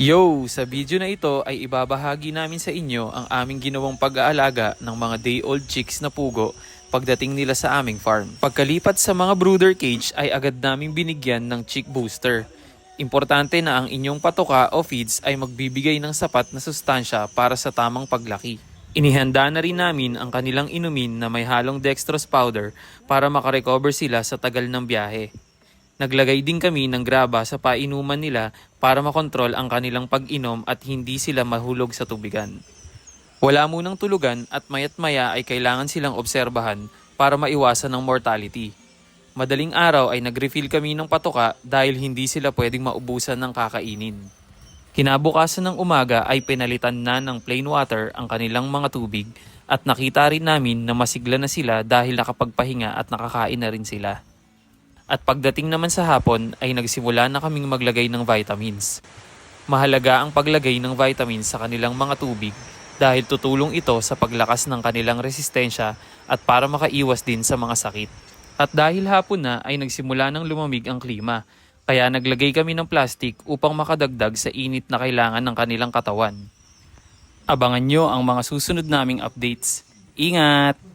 Yo! Sa video na ito ay ibabahagi namin sa inyo ang aming ginawang pag-aalaga ng mga day-old chicks na pugo pagdating nila sa aming farm. Pagkalipat sa mga brooder cage ay agad naming binigyan ng chick booster. Importante na ang inyong patoka o feeds ay magbibigay ng sapat na sustansya para sa tamang paglaki. Inihanda na rin namin ang kanilang inumin na may halong dextrose powder para makarecover sila sa tagal ng biyahe. Naglagay din kami ng graba sa painuman nila para makontrol ang kanilang pag-inom at hindi sila mahulog sa tubigan. Wala munang tulugan at mayat maya ay kailangan silang obserbahan para maiwasan ng mortality. Madaling araw ay nag-refill kami ng patoka dahil hindi sila pwedeng maubusan ng kakainin. Kinabukasan ng umaga ay pinalitan na ng plain water ang kanilang mga tubig at nakita rin namin na masigla na sila dahil nakapagpahinga at nakakain na rin sila. At pagdating naman sa hapon ay nagsimula na kaming maglagay ng vitamins. Mahalaga ang paglagay ng vitamins sa kanilang mga tubig dahil tutulong ito sa paglakas ng kanilang resistensya at para makaiwas din sa mga sakit. At dahil hapon na ay nagsimula ng lumamig ang klima, kaya naglagay kami ng plastic upang makadagdag sa init na kailangan ng kanilang katawan. Abangan nyo ang mga susunod naming updates. Ingat!